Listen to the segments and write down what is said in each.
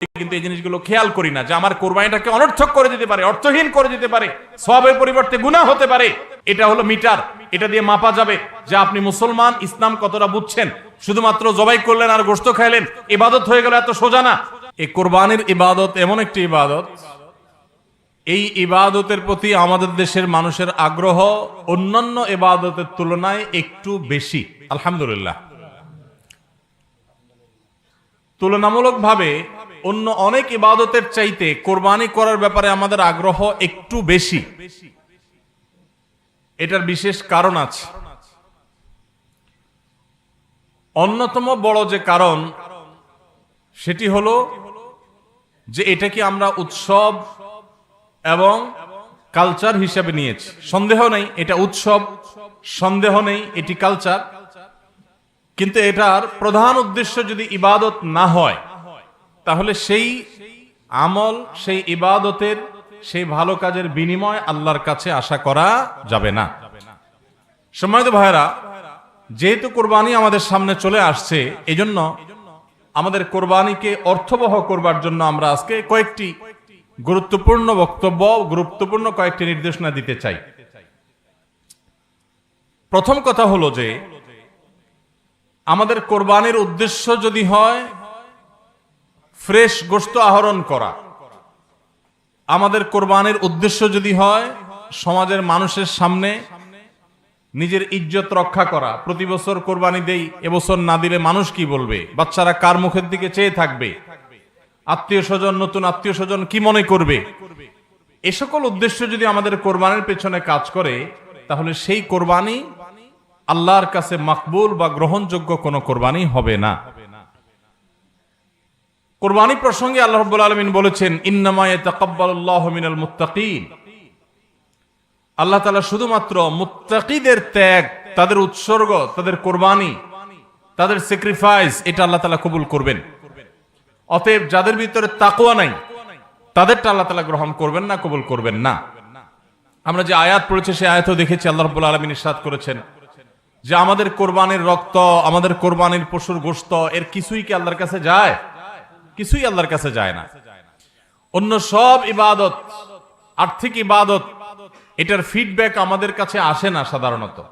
কিন্তু এই জিনিসগুলো খেয়াল করি না যে আমার কোরবানিটাকে অনর্থক করে দিতে পারে, অর্থহীন করে দিতে পারে, সবের পরিবর্তে গুনাহ হতে পারে। এটা হলো মিটার, এটা দিয়ে মাপা যাবে যে আপনি মুসলমান, ইসলাম কতটা বুঝছেন। শুধুমাত্র জবাই করলেন আর গোস্ত খাইলেন, ইবাদত হয়ে গেল এত সোজা না। এই কোরবানির ইবাদত এমন একটি ইবাদত, এই ইবাদতের প্রতি আমাদের দেশের মানুষের আগ্রহ অন্যান্য ইবাদতের তুলনায় একটু বেশি, আলহামদুলিল্লাহ। তুলনামূলকভাবে অন্য অনেক ইবাদতের চাইতে কোরবানি করার ব্যাপারে আমাদের আগ্রহ একটু বেশি। এটার বিশেষ কারণ আছে। অন্যতম বড় যে কারণ, সেটি হলো যে এটাকে আমরা উৎসব এবং কালচার হিসেবে নিয়েছি। সন্দেহ নেই, এটা উৎসব, সন্দেহ নেই, এটি কালচার। কিন্তু এটার প্রধান উদ্দেশ্য যদি ইবাদত না হয় তাহলে সেই আমল, সেই ইবাদতের, সেই ভালো কাজের বিনিময় আল্লাহর কাছে আশা করা যাবে না। সম্মানিত ভাইরা যেহেতু কোরবানি আমাদের সামনে চলে আসছে, এজন্য আমাদের কোরবানিকে অর্থবহ করবার জন্য আমরা আজকে কয়েকটি গুরুত্বপূর্ণ বক্তব্য, গুরুত্বপূর্ণ কয়েকটি নির্দেশনা দিতে চাই। প্রথম কথা হলো যে, আমাদের কোরবানির উদ্দেশ্য যদি হয় ফ্রেশ গোস্ত আহরণ করা। আমাদের কোরবানির উদ্দেশ্য যদি হয়, সমাজের মানুষের সামনে নিজের ইজ্জত রক্ষা করা। প্রতি বছর কোরবানি দেই, এবছর না দিলে মানুষ কি বলবে? বাচ্চারা কার মুখের দিকে চেয়ে থাকবে? আত্মীয় স্বজন, নতুন আত্মীয় স্বজন কি মনে করবে? এ সকল উদ্দেশ্য যদি আমাদের কোরবানির পেছনে কাজ করে, তাহলে সেই কোরবানি আল্লাহর কাছে মাকবুল বা গ্রহণযোগ্য কোনো কোরবানি হবে না। কোরবানি প্রসঙ্গে আল্লাহ রাব্বুল আলামিন বলেছেন, ইন্নামা ইয়াতাকাব্বালুল্লাহু মিনাল আল্লাহ তাআলা শুধুমাত্র মুত্তাকিদের ত্যাগ, তাদের উৎসর্গ, তাদের কোরবানি, তাদের স্যাক্রিফাইস এটা আল্লাহ তাআলা কবুল করবেন। অতএব যাদের ভিতরে তাকওয়া নাই, তাদেরটা আল্লাহ তালা গ্রহণ করবেন না, কবুল করবেন না। আমরা যে আয়াত পড়েছি, সেই আয়াতও দেখেছি, আল্লাহ রাব্বুল আলামিন ইরশাদ করেছেন যে আমাদের কোরবানির রক্ত, আমাদের কোরবানির পশুর গোশত, এর কিছুই কি আল্লাহর কাছে যায়? কিছুই আল্লাহর কাছে যায় না। অন্য সব ইবাদত, আর্থিক ইবাদত, এটার ফিডব্যাক আমাদের কাছে আসে না সাধারণত।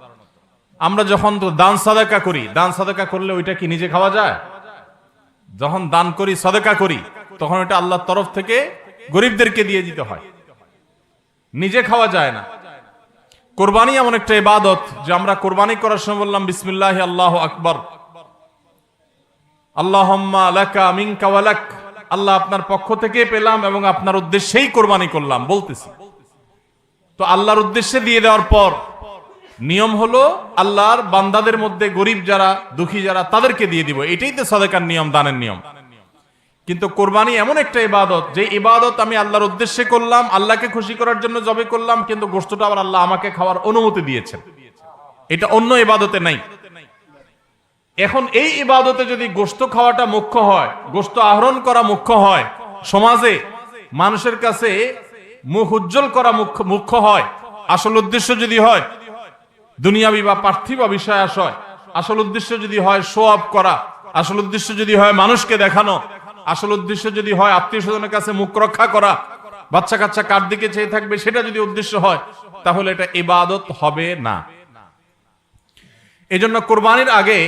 আমরা যখন তো দান সাদাকা করি, দান সাদাকা করলে ওইটা কি নিজে খাওয়া যায়? যখন দান করি, সাদাকা করি, তখন ওটা আল্লাহর তরফ থেকে গরিবদেরকে দিয়ে দিতে হয়। নিজে খাওয়া যায় না। কোরবানি এমন একটা ইবাদত যে আমরা কোরবানি করার সময় বললাম, বিসমিল্লাহ আল্লাহ আকবর। আল্লাহম্মা লাকা মিনকা আল্লাহ আপনার পক্ষ থেকে পেলাম এবং আপনার উদ্দেশ্যেই কোরবানি করলাম, বলতেছি। তো আল্লাহর উদ্দেশ্যে দিয়ে দেওয়ার পর নিয়ম হলো আল্লাহর বান্দাদের মধ্যে গরিব যারা, দুঃখী যারা, তাদেরকে দিয়ে দিব। এটাই তো সদেকার নিয়ম, দানের নিয়ম। কিন্তু কোরবানি এমন একটা ইবাদত, যে ইবাদত আমি আল্লাহর উদ্দেশ্যে করলাম, আল্লাহকে খুশি করার জন্য জবে করলাম, কিন্তু গোস্তটা আবার আল্লাহ আমাকে খাওয়ার অনুমতি দিয়েছেন। এটা অন্য ইবাদতে নাই। এখন এই ইবাদতে যদি গোস্ত খাওয়াটা মুখ্য হয় গোস্ত আহরণ করা মুখ্য হয়, সমাজে, মানুষের কাছে মুখ উজ্জ্বল করা মুখ্য হয়, আসল উদ্দেশ্য যদি হয়, দুনিয়াবি বা পার্থিব বিষয় আশয়, আসল উদ্দেশ্য যদি হয় শো আপ করা, আসল উদ্দেশ্য যদি হয় মানুষকে দেখানো, আসল উদ্দেশ্য যদি হয় আত্মীয় স্বজনের কাছে মুখ রক্ষা করা, বাচ্চা কাচ্চা কার দিকে চেয়ে থাকবে সেটা যদি উদ্দেশ্য হয়, তাহলে এটা ইবাদত হবে না। এজন্য কোরবানির আগে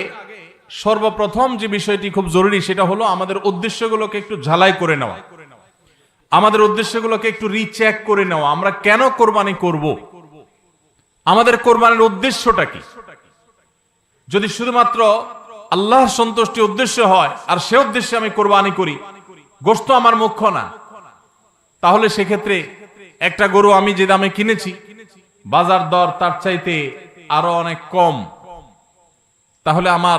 সর্বপ্রথম যে বিষয়টি খুব জরুরি সেটা হলো আমাদের উদ্দেশ্যগুলোকে একটু ঝালাই করে নেওয়া। আমাদের উদ্দেশ্যগুলোকে একটু রিচেক করে নেওয়া। আমরা কেন কোরবানি করব? আমাদের কোরবানির উদ্দেশ্যটা কি? যদি শুধুমাত্র আল্লাহর সন্তুষ্টি উদ্দেশ্য হয় আর সে উদ্দেশ্যে আমি কোরবানি করি গোস্ত আমার মুখ্য না। তাহলে সেক্ষেত্রে একটা গরু আমি যে দামে কিনেছি, বাজার দর তার চাইতে আরও অনেক কম। তাহলে আমার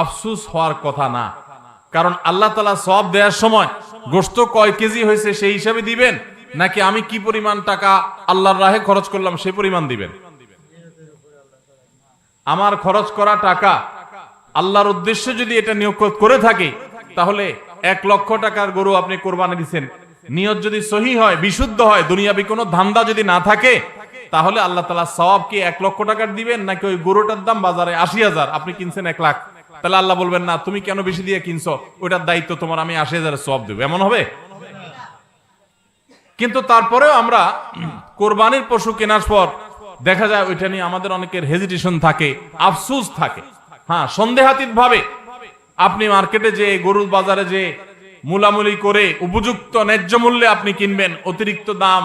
আফসুস হওয়ার কথা না। কারণ আল্লাহ তালা সব দেওয়ার সময় গোস্ত কয় কেজি হয়েছে সেই হিসাবে দিবেন? নাকি আমি কি পরিমাণ টাকা আল্লাহর রাহে খরচ করলাম সেই পরিমাণ দিবেন? আমার খরচ করা টাকা আল্লাহর উদ্দেশ্যে যদি এটা নিয়োগ করে থাকে, তাহলে এক লক্ষ টাকার গরু আপনি কোরবানি দিচ্ছেন নিয়ত যদি সহি হয়, বিশুদ্ধ হয়, দুনিয়াবি কোনো ধান্দা যদি না থাকে, তাহলে আল্লাহ তালা সওয়াব এক লক্ষ টাকার দিবেন, নাকি ওই গরুটার দাম বাজারে আশি হাজার? আপনি কিনছেন এক লাখ। তাহলে আল্লাহ বলবেন, না, তুমি কেন বেশি দিয়ে কিনছো? ওইটার দায়িত্ব তোমার, আমি আশি হাজার সব দেবো। এমন হবে? কিন্তু তারপরেও আমরা কোরবানির পশু কেনার পর দেখা যায় ওইটা নিয়ে আমাদের অনেকের হেজিটেশন থাকে, আফসুস থাকে। হ্যাঁ সন্দেহাতীত ভাবে আপনি মার্কেটে যে, গরুর বাজারে যে মুলামুলি করে উপযুক্ত ন্যায্য মূল্যে আপনি কিনবেন, অতিরিক্ত দাম,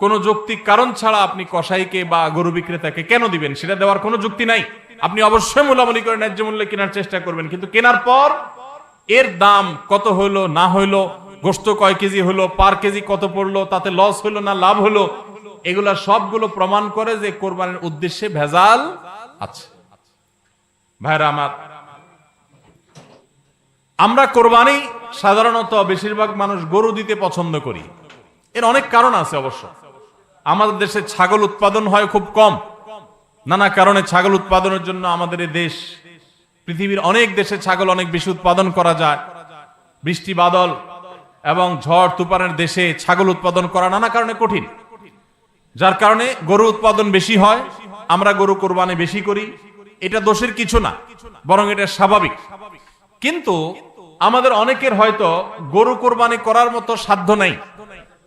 কোনো যৌক্তিক কারণ ছাড়া আপনি কসাইকে বা গরু বিক্রেতাকে কেন দিবেন? সেটা দেওয়ার কোনো যুক্তি নাই। আপনি অবশ্যই মুলামুলি করে ন্যায্য মূল্যে কেনার চেষ্টা করবেন। কিন্তু কেনার পর এর দাম কত হইল, না হইল, গোস্ত কয় কেজি হলো পার কেজি কত পড়ল, তাতে লস হইল না লাভ হলো এগুলা সবগুলো প্রমাণ করে যে কোরবানির উদ্দেশ্যে ভেজাল আছে। ভাইরা আমার, আমরা কোরবানি সাধারণত বেশিরভাগ মানুষ গরু দিতে পছন্দ করি। এর অনেক কারণ আছে অবশ্য। আমাদের দেশে ছাগল উৎপাদন হয় খুব কম। নানা কারণে ছাগল উৎপাদনের জন্য আমাদের এই দেশ, পৃথিবীর অনেক দেশে ছাগল অনেক বেশি উৎপাদন করা যায়। বৃষ্টি, বাদল এবং ঝড়, তুফানের দেশে ছাগল উৎপাদন করা নানা কারণে কঠিন। যার কারণে গরু উৎপাদন বেশি হয়, আমরা গরু কোরবানি বেশি করি। এটা দোষের কিছু না, বরং এটা স্বাভাবিক। কিন্তু আমাদের অনেকের হয়তো গরু কোরবানি করার মতো সাধ্য নেই,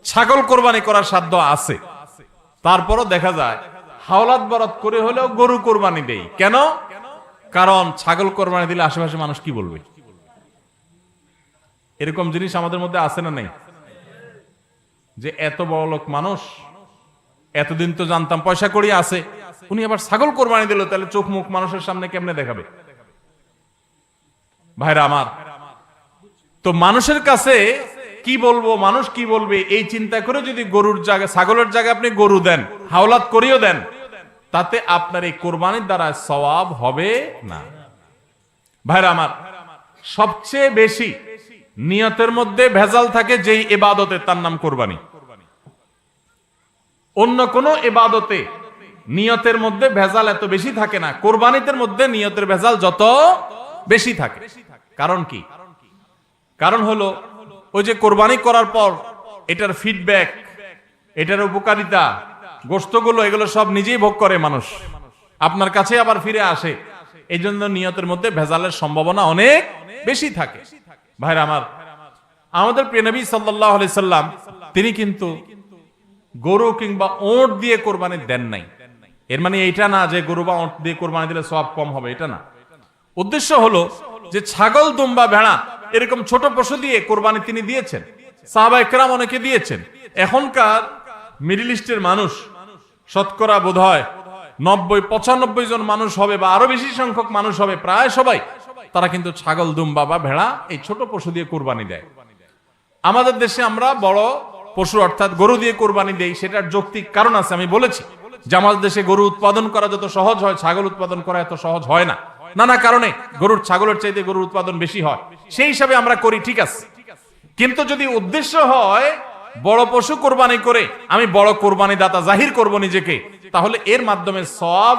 ছাগল কোরবানি করার সাধ্য আছে। তারপরও দেখা যায় হাওলাত বরাত করে হলেও গরু কোরবানি দেই। কেন? কারণ ছাগল কোরবানি দিলে আশেপাশে মানুষ কি বলবে? এরকম জিনিস আমাদের মধ্যে আছে না নেই? যে এত বড় লোক মানুষ, এতদিন তো জানতাম পয়সা করি আছে, উনি আবার ছাগল কোরবানি দিল, তাহলে চোখ মুখ মানুষের সামনে কেমনে দেখাবে? ভাইরা আমার, তো মানুষের কাছে কি বলব, মানুষ কি বলবে, এই চিন্তা করে যদি গরুর জায়গা ছাগলের জায়গায় আপনি গরু দেন, হাওলাত করিও দেন তাতে আপনার এই কোরবানির দ্বারা সওয়াব হবে না। ভাইরা আমার, সবচেয়ে বেশি নিয়তের মধ্যে ভেজাল থাকে যেই এবাদতে তার নাম কোরবানি। অন্য কোন এবাদতে নিয়তের মধ্যে ভেজাল এত বেশি থাকে না কোরবানিতের মধ্যে নিয়তের ভেজাল যত বেশি থাকে। কারণ কি? কারণ হলো, ওই যে কোরবানি করার পর এটার ফিডব্যাক এটার উপকারিতা গোস্তগুলো এগুলো সব নিজেই ভোগ করে মানুষ। আপনার কাছে আবার ফিরে আসে। এই জন্য নিয়তের মধ্যে ভেজালের সম্ভাবনা অনেক বেশি থাকে। ভাইরা আমার, আমাদের প্রিয়নবী সাল্লাহ সাল্লাম, তিনি কিন্তু গরু কিংবা ওঁট দিয়ে কোরবানি দেন নাই। এর মানে এইটা না যে গরু বা ওঁট দিয়ে কোরবানি দিলে সব কম হবে, এটা না। উদ্দেশ্য হলো যে ছাগল, দুম্বা, ভেড়া, এরকম ছোট পশু দিয়ে কোরবানি তিনি দিয়েছেন। সাহাবা একরাম অনেকে দিয়েছেন। এখনকার মিডিল ইস্টের মানুষ, শতকরা বোধ হয় নব্বই, পঁচানব্বই জন মানুষ হবে বা আরও বেশি সংখ্যক মানুষ হবে, প্রায় সবাই, তারা কিন্তু ছাগল দুম্বা বা ভেড়া, এই ছোট পশু দিয়ে কোরবানি দেয়। আমাদের দেশে আমরা বড় পশু অর্থাৎ গরু দিয়ে কোরবানি দেই, সেটার যৌক্তিক কারণ আছে, আমি বলেছি যে আমাদের দেশে গরু উৎপাদন করা যত সহজ হয়, ছাগল উৎপাদন করা এত সহজ হয় না। নানা কারণে গরুর, ছাগলের চাইতে গরুর উৎপাদন বেশি হয়। সেই হিসাবে আমরা করি, ঠিক আছে। কিন্তু যদি উদ্দেশ্য হয় বড় পশু কোরবানি করে আমি বড় কোরবানি দাতা জাহির করব নিজেকে। তাহলে এর মাধ্যমে সব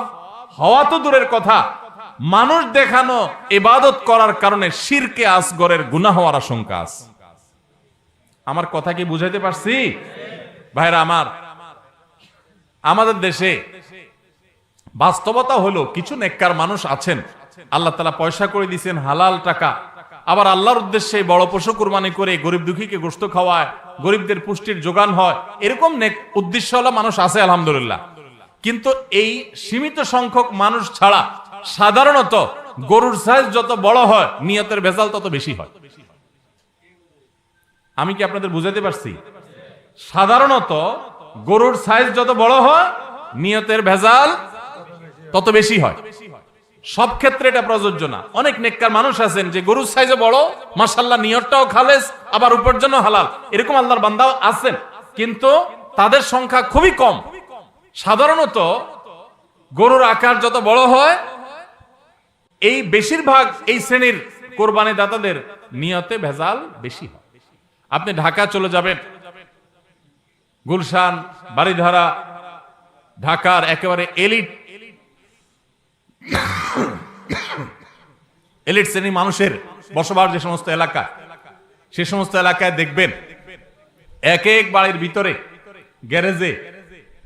হওয়া তো দূরের কথা। মানুষ দেখানো ইবাদত করার কারণে শিরকে, আসগরের গুনাহ হওয়ার আশঙ্কা আছে। আমার কথা কি বুঝাইতে পারছি? ভাইরা আমার, আমাদের দেশে বাস্তবতা হলো কিছু নেককার মানুষ আছেন। আল্লাহ তালা পয়সা করে দিচ্ছেন হালাল টাকা। আবার আল্লাহর উদ্দেশ্যে বড় পশু কুরবানি করে গরিব দুঃখীকে গোস্ত খাওয়ায়। গরিবদের পুষ্টির যোগান হয়। এরকম নেক উদ্দেশ্যওয়ালা মানুষ আছে, আলহামদুলিল্লাহ। কিন্তু এই সীমিত সংখ্যক মানুষ ছাড়া সাধারণত গরুর সাইজ যত বড় হয়, নিয়তের ভেজাল তত বেশি হয়। আমি কি আপনাদের বুঝাতে পারছি? সাধারণত গরুর সাইজ যত বড় হয়, নিয়তের ভেজাল তত বেশি হয়। সব ক্ষেত্রে এটা প্রযোজ্য না। অনেক নেককার মানুষ আছেন যে গরুর সাইজে বড় মাসাল্লাহ নিয়তটাও খালেস, আবার উপার্জন হালাল। এরকম আল্লাহর বান্দাও আছেন। কিন্তু তাদের সংখ্যা খুবই কম। সাধারণত গরুর আকার যত বড় হয়, এই বেশিরভাগ এই শ্রেণির কোরবানি দাতাদের নিয়তে ভেজাল বেশি হয়। আপনি ঢাকা চলে যাবেন। গুলশান বাড়িধারা ঢাকার একেবারে এলিট এলিট শ্রেণি মানুষের বসবাস যে সমস্ত এলাকা, সে সমস্ত এলাকায় দেখবেন এক এক বাড়ির ভিতরে গ্যারেজে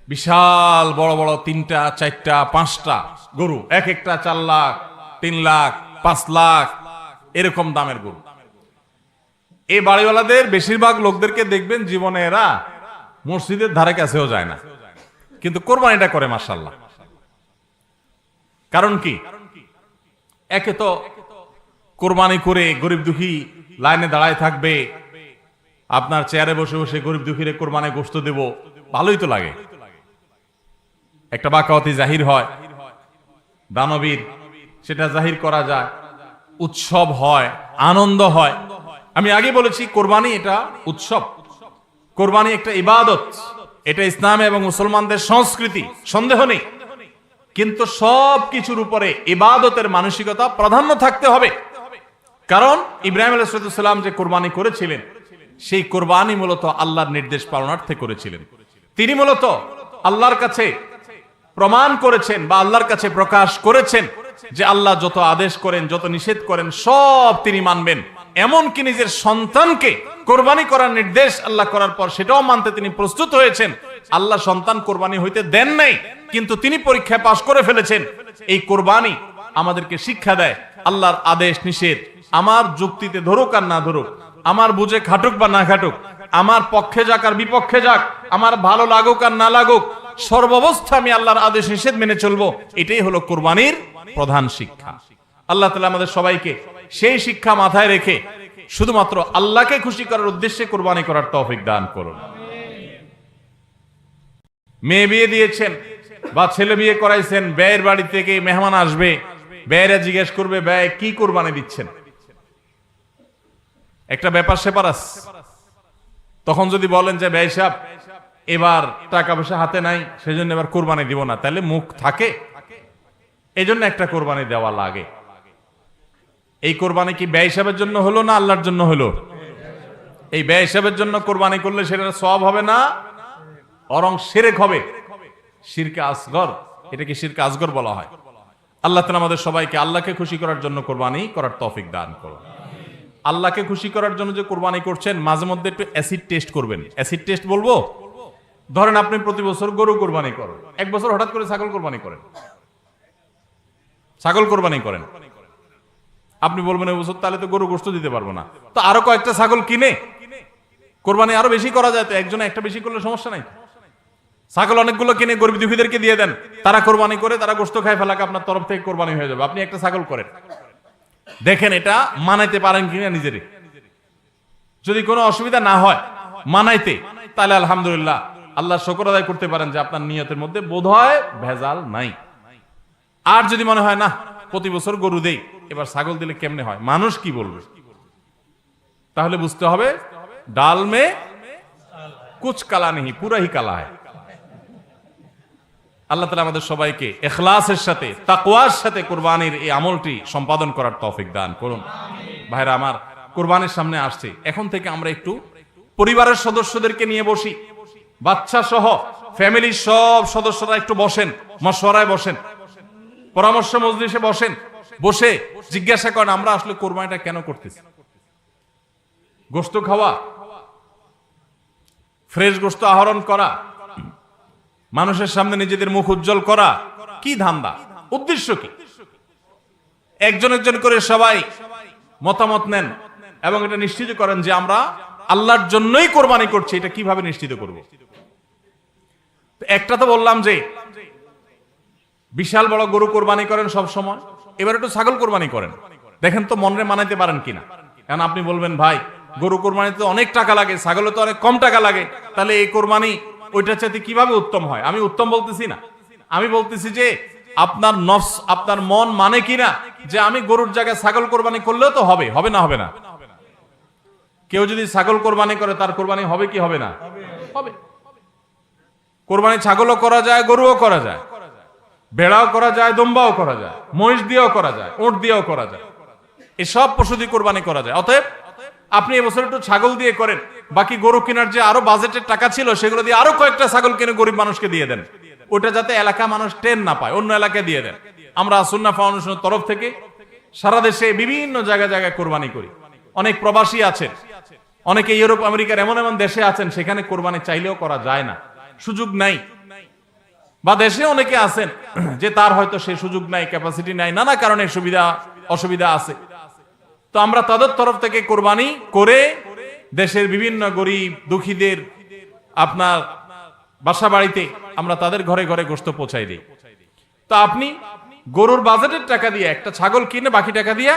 বিশাল বড় বড় তিনটা, চারটা, পাঁচটা গরু, এক একটা চার লাখ, তিন লাখ, পাঁচ লাখ, এরকম দামের গরু। এই বাড়িওয়ালাদের বেশিরভাগ লোকদেরকে দেখবেন জীবনে এরা মসজিদের ধারে কাছেও যায় না। কিন্তু কোরবানিটা করে মার্শাল্লাহ কারণ কি? একে তো কোরবানি করে গরিব দুঃখী লাইনে দাঁড়ায় থাকবে। আপনার চেয়ারে বসে বসে গরিব দুঃখীরে কোরবানে গোস্ত দেব। ভালোই তো লাগে। একটা বাকাওয়াতি জাহির হয়। দানবীর, সেটা জাহির করা যায়। উৎসব হয়, আনন্দ হয়। আমি আগে বলেছি, কোরবানি এটা উৎসব। কোরবানি একটা ইবাদত। এটা ইসলাম এবং মুসলমানদের সংস্কৃতি। সন্দেহ নেই। কিন্তু সব কিছুর উপরে ইবাদতের মানসিকতা প্রাধান্য থাকতে হবে। কারণ ইব্রাহিম আলাইসালাম যে কোরবানি করেছিলেন, সেই কোরবানি মূলত আল্লাহর নির্দেশ পালনার্থে করেছিলেন। তিনি মূলত আল্লাহর কাছে প্রমাণ করেছেন বা আল্লাহর কাছে প্রকাশ করেছেন যে আল্লাহ যত আদেশ করেন, যত নিষেধ করেন, সব তিনি মানবেন। এমনকি নিজের সন্তানকে কোরবানি করার নির্দেশ আল্লাহ করার পর সেটাও মানতে তিনি প্রস্তুত হয়েছেন। আল্লাহ সন্তান কোরবানি হইতে দেন নাই, কিন্তু তিনি পরীক্ষায় পাশ করে ফেলেছেন। এই কোরবানি আমাদেরকে শিক্ষা দেয়, আল্লাহর আদেশ নিষেধ। আমার যুক্তিতে ধরুক আর না ধরুক, আমার বুঝে খাটুক বা না খাটুক, আমার পক্ষে যাক আর বিপক্ষে যাক, আমার ভালো লাগুক আর না লাগুক, সর্বাবস্থা আমি আল্লাহর আদেশ নিষেধ মেনে চলবো, এটাই হলো কোরবানির প্রধান শিক্ষা। আল্লাহ তালা আমাদের সবাইকে সেই শিক্ষা মাথায় রেখে শুধুমাত্র আল্লাহকে খুশি করার উদ্দেশ্যে কোরবানি করার তৌফিক দান করুন। মেয়ে বিয়ে দিয়েছেন বা ছেলে বিয়ে করাইছেন, ব্যয়ের বাড়ি থেকে মেহমান আসবে, ব্যয়েরা জিজ্ঞেস করবে, ব্যয় কি কোরবানি দিচ্ছেন? একটা ব্যাপার সেপার তখন যদি বলেন যে, ব্যয় সাহেব এবার টাকা পয়সা হাতে নাই, সেজন্য এবার কোরবানি দিব না। তাহলে মুখ থাকে। এই জন্য একটা কোরবানি দেওয়া লাগে। এই কোরবানি কি ব্যয় হিসাবের জন্য হলো না আল্লাহর জন্য হলো? এই ব্যয় হিসাবের জন্য কোরবানি করলে সেটা সব হবে না? বরং সেরেক হবে। শিরকে আসগর, এটাকে শিরকে আসগর বলা হয়। আল্লাহ তালা আমাদের সবাইকে আল্লাহকে খুশি করার জন্য কোরবানি করার তৌফিক দান করুন। আল্লাহকে খুশি করার জন্য যে কোরবানি করছেন, মাঝে মধ্যে একটু অ্যাসিড টেস্ট করবেন। অ্যাসিড টেস্ট বলব? ধরেন আপনি প্রতি বছর গরু কোরবানি করেন। এক বছর হঠাৎ করে ছাগল কোরবানি করেন। ছাগল কোরবানি করেন। আপনি বলবেন এই বছর তাহলে তো গরু গোস্ত দিতে পারব না। তো আরও কয়েকটা ছাগল কিনে। কোরবানি আরও বেশি করা যায় তো, একজনে একটা বেশি করলে সমস্যা নাই ছাগল অনেকগুলো কিনে গরিব দুঃখীদেরকে দিয়ে দেন। তারা কোরবানি করে, তারা গোস্ত খায় ফেলাকে, আপনার তরফ থেকে কোরবানি হয়ে যাবে। আপনি একটা ছাগল করেন। দেখেন, এটা মানাইতে পারেন কিনা নিজেরে। যদি কোনো অসুবিধা না হয়, মানাইতে, তাহলে আলহামদুলিল্লাহ, আল্লাহ শকর আদায় করতে পারেন যে আপনার নিয়তের মধ্যে বোধ হয় ভেজাল নাই। আর যদি মনে হয়, না, প্রতি বছর গরু দেই, এবার ছাগল দিলে কেমনে হয়? মানুষ কি বলবে? তাহলে বুঝতে হবে ডাল মে কুচ কালা নেই পুরা হি কালা হয় আল্লাহ তালা আমাদের সবাইকে এখলাসের সাথে, তাকওয়ার সাথে কোরবানির এই আমলটি সম্পাদন করার তৌফিক দান করুন। ভাইরা আমার, কোরবানির সামনে আসছে। এখন থেকে আমরা একটু পরিবারের সদস্যদেরকে নিয়ে বসি। বাচ্চা সহ ফ্যামিলির সব সদস্যরা একটু বসেন, মশওয়ারায় বসেন, পরামর্শ মজলিসে বসেন, বসে জিজ্ঞাসা করেন, আমরা আসলে কোরবানিটা কেন করতেছি? গোস্ত খাওয়া, ফ্রেশ গোস্ত আহরণ করা মানুষের সামনে নিজেদের মুখ উজ্জ্বল করা কি ধান্দা? উদ্দেশ্য কি? একজন একজন করে সবাই মতামত নেন এবং এটা নিশ্চিত করেন যে আমরা আল্লাহর জন্যই কোরবানি করছি, এটা কীভাবে নিশ্চিত করব? একটা তো বললাম যে বিশাল বড় গরু কোরবানি করেন সব সময়, এবার একটু ছাগল কোরবানি করেন। দেখেন তো মনে মানাইতে পারেন কিনা? কারণ আপনি বলবেন, ভাই, গরু কোরবানিতে অনেক টাকা লাগে, ছাগলে তো অনেক কম টাকা লাগে, তাহলে এই কোরবানি ওইটার চাইতে কীভাবে উত্তম হয়? আমি উত্তম বলতেছি না। আমি বলতেছি যে, আপনার নফস, আপনার মন মানে কিনা? যে আমি গরুর জায়গায় ছাগল কোরবানি করলেও তো হবে হবে না হবে না? কেউ যদি ছাগল কোরবানি করে, তার কোরবানি হবে কি হবে না? হবে। কোরবানি ছাগলও করা যায়, গরুও করা যায়। ভেড়াও করা যায়, দম্বাও করা যায়। মহিষ দিয়েও করা যায় ওট দিয়েও করা যায়। এসব পশু দিয়ে কোরবানি করা যায়। অতএব আপনি এবছর একটু ছাগল দিয়ে করেন। বাকি গরু কেনার যে আরও বাজেটের টাকা ছিল, সেগুলো দিয়ে আরও কয়েকটা ছাগল কিনে গরিব মানুষকে দিয়ে দেন। ওটা যাতে এলাকা মানুষ টেন না পায়, অন্য এলাকায় দিয়ে দেন। আমরা সুন্না ফাউন্ডেশনের তরফ থেকে সারা দেশে বিভিন্ন জায়গায় জায়গায় কোরবানি করি। অনেক প্রবাসী আছেন, অনেকে ইউরোপ, আমেরিকার এমন এমন দেশে আছেন, সেখানে কোরবানি চাইলেও করা যায় না। সুযোগ নাই। বা দেশে অনেকে আছেন যে তার হয়তো সে সুযোগ নাই ক্যাপাসিটি নাই, নানা কারণে সুবিধা, অসুবিধা আছে। তো আমরা তাদের তরফ থেকে কোরবানি করে দেশের বিভিন্ন গরিব, দুঃখীদের আপনার বাসা বাড়িতে আমরা তাদের ঘরে ঘরে গোস্ত পৌঁছাই দিই। তো আপনি গরুর বাজেটের টাকা দিয়ে একটা ছাগল কিনে বাকি টাকা দিয়ে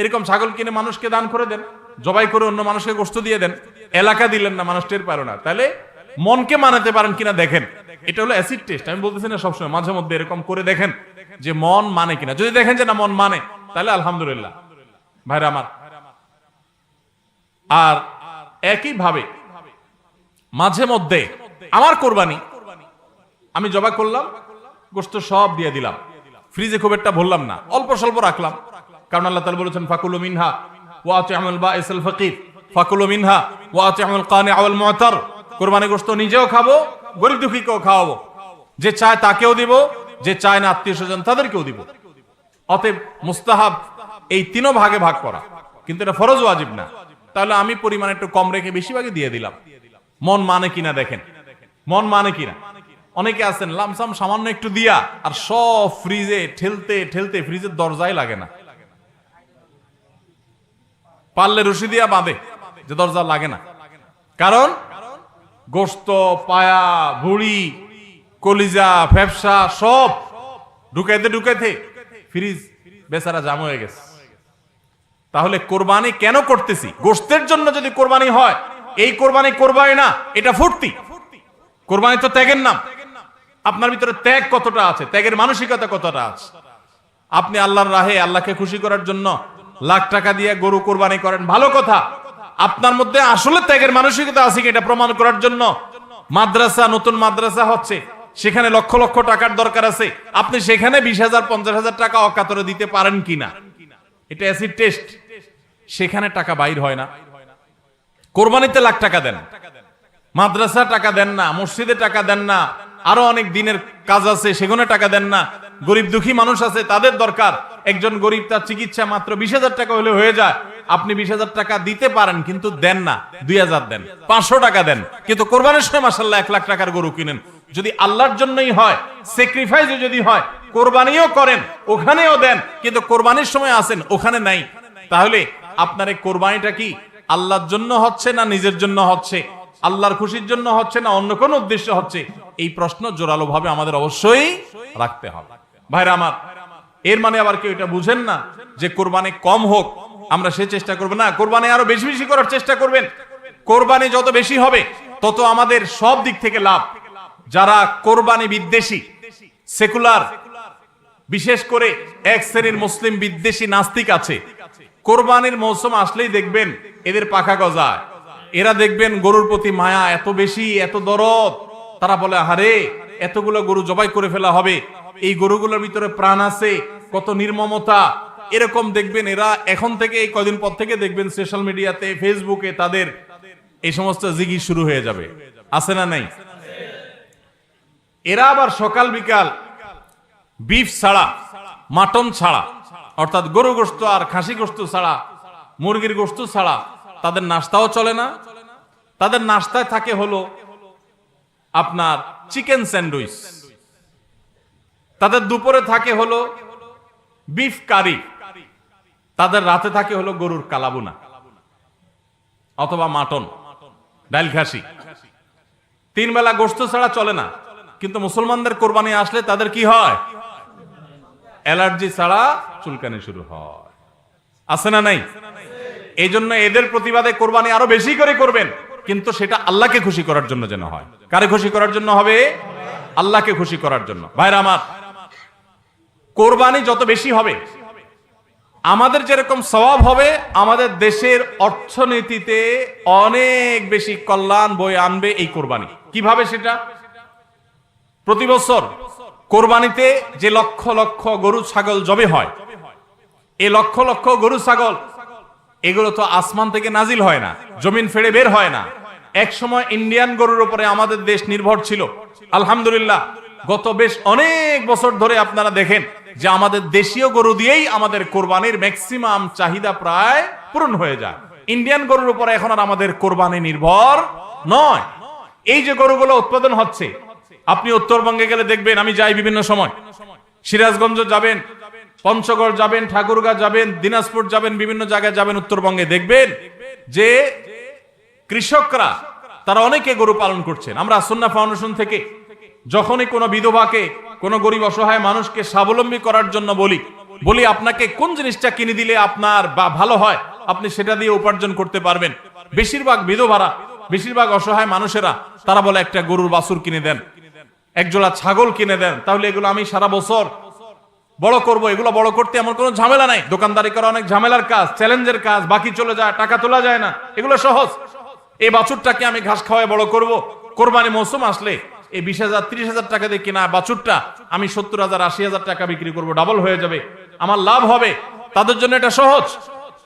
এরকম ছাগল কিনে মানুষকে দান করে দেন, জবাই করে অন্য মানুষকে গোস্ত দিয়ে দেন, এলাকা দিলেন না, মানুষ টের পারো না। তাহলে মনকে মানাতে পারেন কিনা দেখেন। এটা হলো অ্যাসিড টেস্ট আমি বলতেছি না সবসময়, মাঝে মধ্যে এরকম করে দেখেন যে মন মানে কিনা। যদি দেখেন যে না, মন মানে তাহলে আলহামদুলিল্লাহ। ভাইরা আমার, আর একই ভাবে মাঝে মধ্যে আমার কোরবানি আমি জবা করলাম গোস্ত সব দিয়ে দিলাম। ফ্রিজে খুব একটা ভরলাম না, অল্প স্বল্প রাখলাম। কারণ আল্লাহ তাআলা বলেছেন, ফাকুলু মিনহা আতি'আমুল বাইসাল ফাকির। ফাকুলু মিনহা কানি আওয়াল কোরবানি গোস্ত নিজেও খাব, গরিব দুঃখীকেও খাওয়াবো। যে চায় তাকেও দিব, যে চায় না আত্মীয় স্বজন তাদেরকেও দিব। অতএব মুস্তাহাব এই তিনও ভাগে ভাগ করা। কিন্তু এটা ফরজ ওয়াজিব না। তাহলে আমি পরিমাণ একটু কম রেখে বেশিরভাগই দিয়ে দিলাম। মন মানে কিনা দেখেন? মন মানে কিনা অনেকে আছেন, লামসাম সামান্য একটু দিয়া, আর সব ফ্রিজে ঠেলতে ঠেলতে ফ্রিজের দরজাই লাগে না। পারলে রশি দিয়া বাঁধে, যে দরজা লাগে না। কারণ? গোস্ত, পায়া, ভুড়ি, কলিজা ফ্যাপসা সব ঢুকাইতে ঢুকাইতে ফ্রিজ বেচারা জাম হয়ে গেছে। তাহলে কোরবানি কেন করতেছি? গোস্তের জন্য যদি কোরবানি হয়, এই কোরবানি করবাই না, এটা ফুর্তি। কোরবানি তো ত্যাগের নাম। আপনার ভিতরে ত্যাগ কতটা আছে? ত্যাগের মানসিকতা কতটা আছে? আপনি আল্লাহর রাহে আল্লাহকে খুশি করার জন্য লাখ টাকা দিয়ে গরু কোরবানি করেন, ভালো কথা। আপনার মধ্যে আসলে ত্যাগের মানসিকতা আছে কি? এটা প্রমাণ করার জন্য মাদ্রাসা, নতুন মাদ্রাসা হচ্ছে। সেখানে লক্ষ লক্ষ টাকার দরকার আছে। আপনি সেখানে বিশ হাজার, পঞ্চাশ হাজার টাকা অকাতরে দিতে পারেন কিনা? এটা অ্যাসিড টেস্ট সেখানে টাকা বাইর হয় না। কোরবানিতে লাখ টাকা দেন। মাদ্রাসা টাকা দেন না, মসজিদে টাকা দেন না, আরও অনেক দিনের কাজ আছে, সেখানে টাকা দেন না। গরিব দুঃখী মানুষ আছে, তাদের দরকার। একজন গরিব তার চিকিৎসা মাত্র বিশ হাজার টাকা হলে হয়ে যায়। আপনি বিশ হাজার টাকা দিতে পারেন, কিন্তু দেন না। দুই হাজার দেন, পাঁচশো টাকা দেন। কিন্তু কোরবানির সময় মাসাল্লাহ এক লাখ টাকার গরু কিনেন। যদি আল্লাহর জন্যই হয় স্যাক্রিফাইস যদি হয়, কোরবানিও করেন, ওখানেও দেন। কিন্তু কোরবানির সময় আসেন, ওখানে নাই। তাহলে আপনার এই কোরবানিটা কি আল্লাহর জন্য হচ্ছে না নিজের জন্য হচ্ছে? আল্লাহর খুশির জন্য হচ্ছে না অন্য কোন উদ্দেশ্য হচ্ছে? এই প্রশ্ন জোরালো ভাবে আমাদের অবশ্যই রাখতে হবে। ভাইরা আমার, এর মানে আবার কেউ এটা বুঝেন না যে কোরবানি কম হোক, আমরা সে চেষ্টা করব না। কোরবানি আরও বেশি বেশি করার চেষ্টা করবেন। কোরবানি যত বেশি হবে, তত আমাদের সব দিক থেকে লাভ। যারা কোরবানি বিদ্বেষী, সেকুলার, বিশেষ করে এক শ্রেণির মুসলিম বিদ্বেষী নাস্তিক আছে কোরবানির মৌসুম আসলেই দেখবেন এদের পাখা গজায়। এরা দেখবেন গরুর প্রতি মায়া এত বেশি, এত দরদ। তারা বলে হারে এতগুলো গরু জবাই করে ফেলা হবে। এই গরুগুলোর ভিতরে প্রাণ আছে, কত নির্মমতা। এরকম দেখবেন এরা এখন থেকে, এই কদিন পর থেকে দেখবেন সোশ্যাল মিডিয়াতে ফেসবুকে তাদের এই সমস্ত জিগি শুরু হয়ে যাবে। আছে না নাই? এরা আবার সকাল বিকাল বিফ ছাড়া, মাটন ছাড়া অর্থাৎ গরু গোস্ত আর খাসি গোস্ত ছাড়া, মুরগির গোস্ত ছাড়া তাদের নাস্তাও চলে না। তাদের নাস্তায় থাকে হলো আপনার চিকেন স্যান্ডউইচ। তাদের দুপুরে থাকে হলো বিফ কারি। তাদের রাতে থাকে হলো গরুর কালাবুনা অথবা মাটন, ডাইল খাসি। তিন বেলা গোস্ত ছাড়া চলে না, কিন্তু মুসলমানদের কোরবানি আসলে তাদের কি হয়? অ্যালার্জি ছাড়া চুলকানি শুরু হয়। আছে না নাই? এই জন্য এদের প্রতিবাদে কোরবানি আরও বেশি করে করবেন, কিন্তু সেটা আল্লাহকে খুশি করার জন্য যেন হয়। কারে খুশি করার জন্য হবে? আল্লাহকে খুশি করার জন্য। ভাইরা আমার, কোরবানি যত বেশি হবে, আমাদের যেরকম স্বভাব হবে, আমাদের দেশের অর্থনীতিতে অনেক বেশি কল্যাণ বই আনবে এই কোরবানি। কীভাবে সেটা? প্রতি বছর কোরবানিতে যে লক্ষ লক্ষ গরু, ছাগল জবে হয় এই লক্ষ লক্ষ গরু, ছাগল, এগুলো তো আসমান থেকে নাজিল হয় না, জমিন ফেড়ে বের হয় না। এক সময় ইন্ডিয়ান গরুর উপরে আমাদের দেশ নির্ভর ছিল। আলহামদুলিল্লাহ, গত বেশ অনেক বছর ধরে আপনারা দেখেন যে আমাদের দেশীয় গরু দিয়েই আমাদের কোরবানির ম্যাক্সিমাম চাহিদা প্রায় পূরণ হয়ে যায়। ইন্ডিয়ান গরুর উপরে এখন আর আমাদের কোরবানি নির্ভর নয়। এই যে গরুগুলো উৎপাদন হচ্ছে আপনি উত্তরবঙ্গে গেলে দেখবেন, আমি যাই বিভিন্ন সময়। সিরাজগঞ্জ যাবেন, পঞ্চগড় যাবেন, ঠাকুরগাঁ যাবেন, দিনাজপুর যাবেন, বিভিন্ন জায়গায় যাবেন উত্তরবঙ্গে দেখবেন যে কৃষকরা, তারা অনেকে গরু পালন করছেন। আমরা আসন্না ফাউন্ডেশন থেকে যখনই কোনো বিধবাকে, কোনো গরিব অসহায় মানুষকে স্বাবলম্বী করার জন্য বলি বলি আপনাকে কোন জিনিসটা কিনে দিলে আপনার বা ভালো হয়, আপনি সেটা দিয়ে উপার্জন করতে পারবেন। বেশিরভাগ বিধবারা, বেশিরভাগ অসহায় মানুষেরা, তারা বলে একটা গরুর বাছুর কিনে দেন। একজোড়া ছাগল কিনে দেন, তাহলে এগুলো আমি সারা বছর বড় করব, এগুলো বড় করতে আমার কোনো ঝামেলা নাই। দোকানদারি করা অনেক ঝামেলার কাজ, চ্যালেঞ্জের কাজ, বাকি চলে যায়, টাকা তোলা যায় না, এগুলো সহজ। এই বাছুরটাকে আমি ঘাস খাওয়ায় বড় করব। কোরবানি মৌসুম আসলে এই বিশ হাজার, ত্রিশ হাজার টাকা দিয়ে কিনা বাছুরটা আমি সত্তর হাজার, আশি হাজার টাকা বিক্রি করব ডাবল হয়ে যাবে। আমার লাভ হবে, তাদের জন্য এটা সহজ।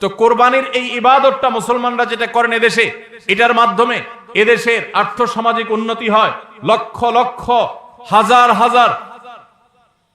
তো কোরবানির এই ইবাদতটা মুসলমানরা যেটা করেন এদেশে, এটার মাধ্যমে এদেশের আর্থ সামাজিক উন্নতি হয় লক্ষ লক্ষ হাজার হাজার